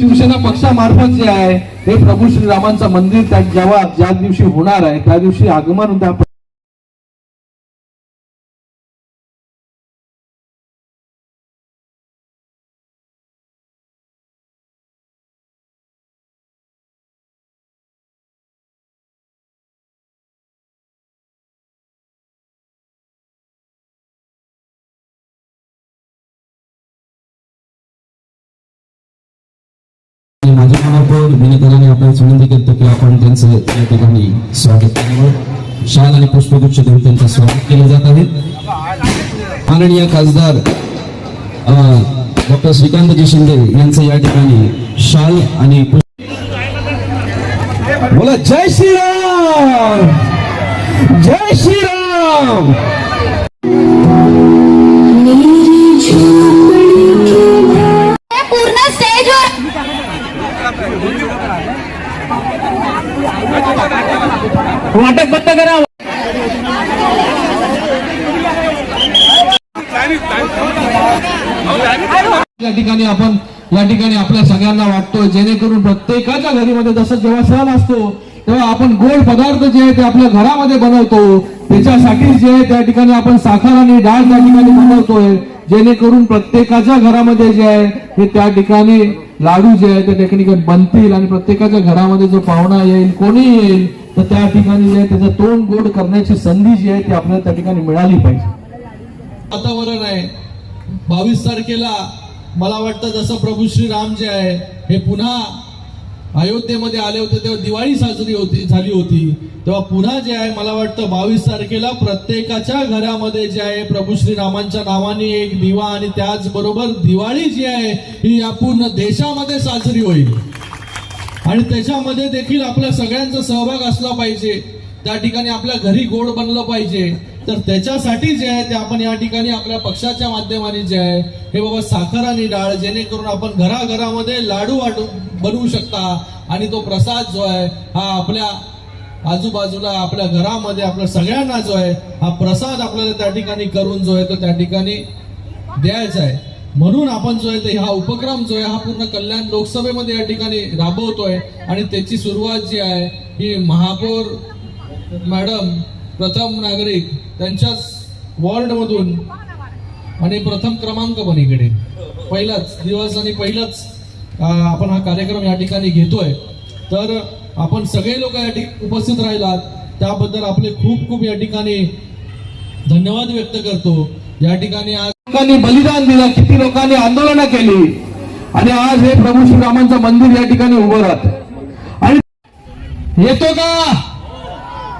शिवसेना पक्षामार्फत जे आहे हे प्रभू श्रीरामांचं मंदिर त्या जेव्हा ज्या दिवशी होणार आहे त्या दिवशी आगमन त्या माझ्या मनावर विनंतीने आपण विनंती करतो की आपण त्यांचं या ठिकाणी स्वागत करावं शाल आणि पुष्पगुच्छ देऊन त्यांचं स्वागत केलं जात आहे. माननीय खासदार डॉक्टर श्रीकांतजी शिंदे यांचं या ठिकाणी शाल आणि पुष्प बोला जय श्रीराम! जय श्रीराम! पूर्ण स्टेजवर वाटक बंद करा. या ठिकाणी आपण या ठिकाणी आपल्या सगळ्यांना वाटतो जेणेकरून प्रत्येकाच्या घरीमध्ये जसं जेव्हा सण असतो तेव्हा आपण गोड पदार्थ जे आहे ते आपल्या घरामध्ये बनवतो. त्याच्यासाठी जे आहे त्या ठिकाणी आपण साखर आणि डाळ त्या ठिकाणी बनवतोय. जेणेकरून प्रत्येकाच्या घरामध्ये जे आहे हे त्या ठिकाणी लाडू जे आहे ते त्या ठिकाणी बनतील आणि प्रत्येकाच्या घरामध्ये जो पाहुणा येईल कोणी येईल तर त्या ठिकाणी जे आहे त्याचं तोंड गोड करण्याची संधी जी आहे ती आपल्याला त्या ठिकाणी मिळाली पाहिजे. वातावरण आहे. बावीस तारखेला मला वाटतं जसं प्रभू श्रीराम जे आहे हे पुन्हा अयोध्येमध्ये आले होते तेव्हा दिवाळी साजरी होती झाली होती. तेव्हा पुन्हा जे आहे मला वाटतं बावीस तारखेला प्रत्येकाच्या घरामध्ये जे आहे प्रभू श्रीरामांच्या नावाने एक दिवा आणि त्याचबरोबर दिवाळी जी आहे ही या पूर्ण देशामध्ये साजरी होईल. आणि त्याच्यामध्ये देखील आपल्या सगळ्यांचा सहभाग असला पाहिजे. त्या ठिकाणी आपल्या घरी गोड बनलं पाहिजे. तर त्याच्यासाठी जे आहे ते आपण या ठिकाणी आपल्या पक्षाच्या माध्यमाने जे आहे हे बाबा साखर आणि डाळ जेणेकरून आपण घराघरामध्ये लाडू वाटू बनवू शकता. आणि तो प्रसाद जो आहे हा आपल्या आजूबाजूला आपल्या घरामध्ये आपल्या सगळ्यांना जो आहे हा प्रसाद आपल्याला त्या ठिकाणी करून जो आहे तो त्या ठिकाणी द्यायचा आहे. म्हणून आपण जो आहे ते हा उपक्रम जो आहे हा पूर्ण कल्याण लोकसभेमध्ये या ठिकाणी राबवतोय. आणि त्याची सुरुवात जी आहे ही महापौर मॅडम प्रथम नागरिक त्यांच्याच वॉर्डमधून आणि प्रथम क्रमांक पण इकडे. पहिलाच दिवस आणि पहिलाच आपण हा कार्यक्रम या ठिकाणी घेतोय. तर आपण सगळे लोक या ठिकाणी उपस्थित राहिलात. त्याबद्दल आपले खूप खूप या ठिकाणी धन्यवाद व्यक्त करतो. या ठिकाणी आज लोकांनी बलिदान दिलं किती लोकांनी आंदोलनं केली. आणि आज हे प्रभू श्रीरामांचं मंदिर या ठिकाणी उभं राहत. आणि येतो का?